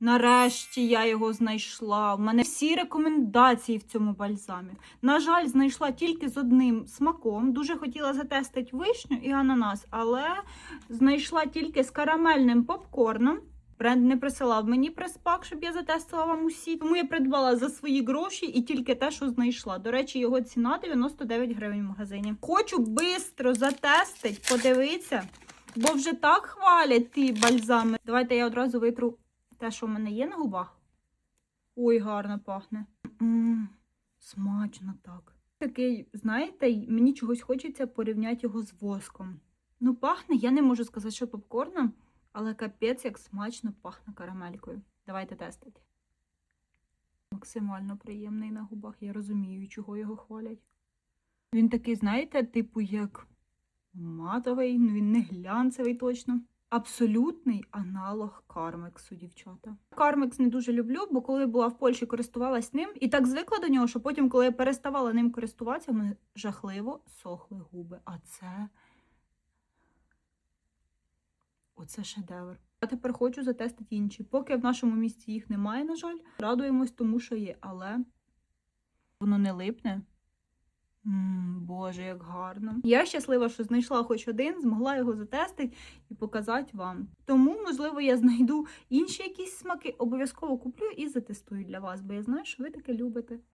Нарешті я його знайшла. У мене всі рекомендації в цьому бальзамі. На жаль, знайшла тільки з одним смаком. Дуже хотіла затестити вишню і ананас, але знайшла тільки з карамельним попкорном. Бренд не присилав мені прес-пак, щоб я затестила вам усі. Тому я придбала за свої гроші і тільки те, що знайшла. До речі, його ціна 99 гривень в магазині. Хочу швидко затестити, подивитися, бо вже так хвалять ті бальзами. Давайте я одразу витру те, що в мене є на губах. Ой, гарно пахне. м смачно так. Такий, знаєте, мені чогось хочеться порівняти його з воском. Ну, пахне, я не можу сказати, що попкорном, але капець як смачно пахне карамелькою. Давайте тестити. Максимально приємний на губах. Я розумію, чого його хвалять. Він такий, знаєте, типу, як матовий, ну він не глянцевий точно. Абсолютний аналог кармексу, дівчата. Кармекс не дуже люблю, бо коли була в Польщі, користувалась ним і так звикла до нього, що потім, коли я переставала ним користуватися, мене жахливо сохли губи. А це. Оце шедевр. Я тепер хочу затестити інші. Поки в нашому місті їх немає, на жаль, радуємось тому, що є, але воно не липне. Боже, як гарно. Я щаслива, що знайшла хоч один, змогла його затестити і показати вам. Тому, можливо, я знайду інші якісь смаки, обов'язково куплю і затестую для вас, бо я знаю, що ви таке любите.